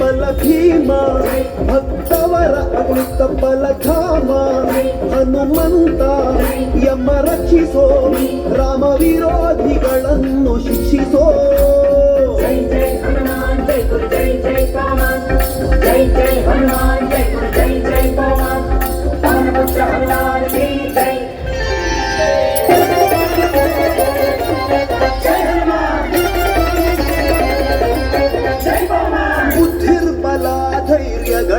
బల భీమా భక్తవర అమృత బల ధామ హనుమంత ಯಮ ರಕ್ಷಿಸೋ ರಾಮ ವಿರೋಧಿಗಳನ್ನು ಶಿಕ್ಷಿಸೋ ಜೈ ಜೈ ಹನುಮಾನ್ ಜೈ ಗುರು ಜೈ ಜೈ ಪವನ್ ಜೈ ಜೈ ಹನುಮಾನ್ ಜೈ ಗುರು ಜೈ ಜೈ ಪವನ್ ಪವನ ಪುತ್ರ ಹನುಮಾನ್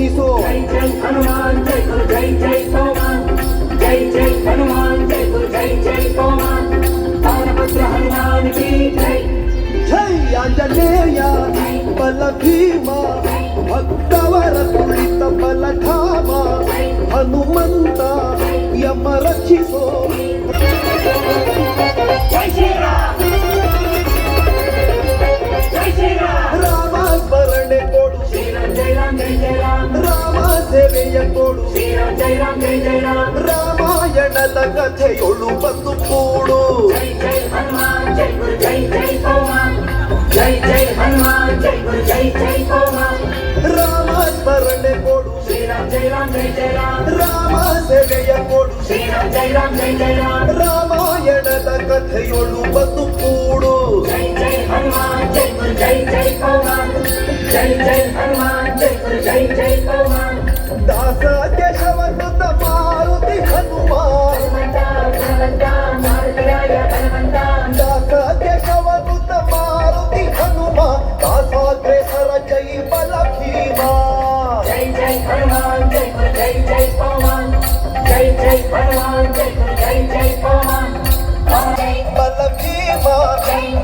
పీసో జై జై హనుమాన్ జై గురు జై జై హనుమాన్ జై జై హనుమాన్ జై గురు జై జై హనుమాన్ పవనపుత్ర హనుమాన్కి జై జై. బల భీమ హనుమంత యమ రక్షిసో ಬೋಡು ರಾಮಾಯಣದ ಕಥೆಯೊಳು ಬಂದು ಕೂಡು ರಾಮ ಸ್ಮರಣೆ ಕೊಡು ರಾಮ ಸೇವೆಯ ಕೊಡು ರಾಮಾಯಣದ ಕಥೆಯೊಳು ಬಂದು జై జై పవన్ జై జై పవన్ జై జై జై పవన్ బల భీమా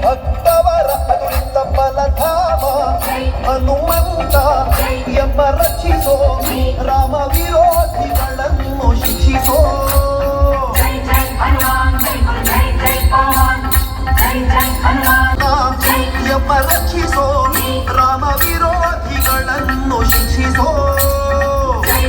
భక్తవర అతులిత బలధామ హనుమంత ಎಂಬ ರಕ್ಷಿಸೋ ರಾಮ ವಿರೋಧಿಗಳನ್ನು ಶಿಕ್ಷಿಸೋ ಎಂಬ ರಕ್ಷಿಸೋ ರಾಮ ವಿರೋಧಿಗಳನ್ನು ಶಿಕ್ಷಿಸೋ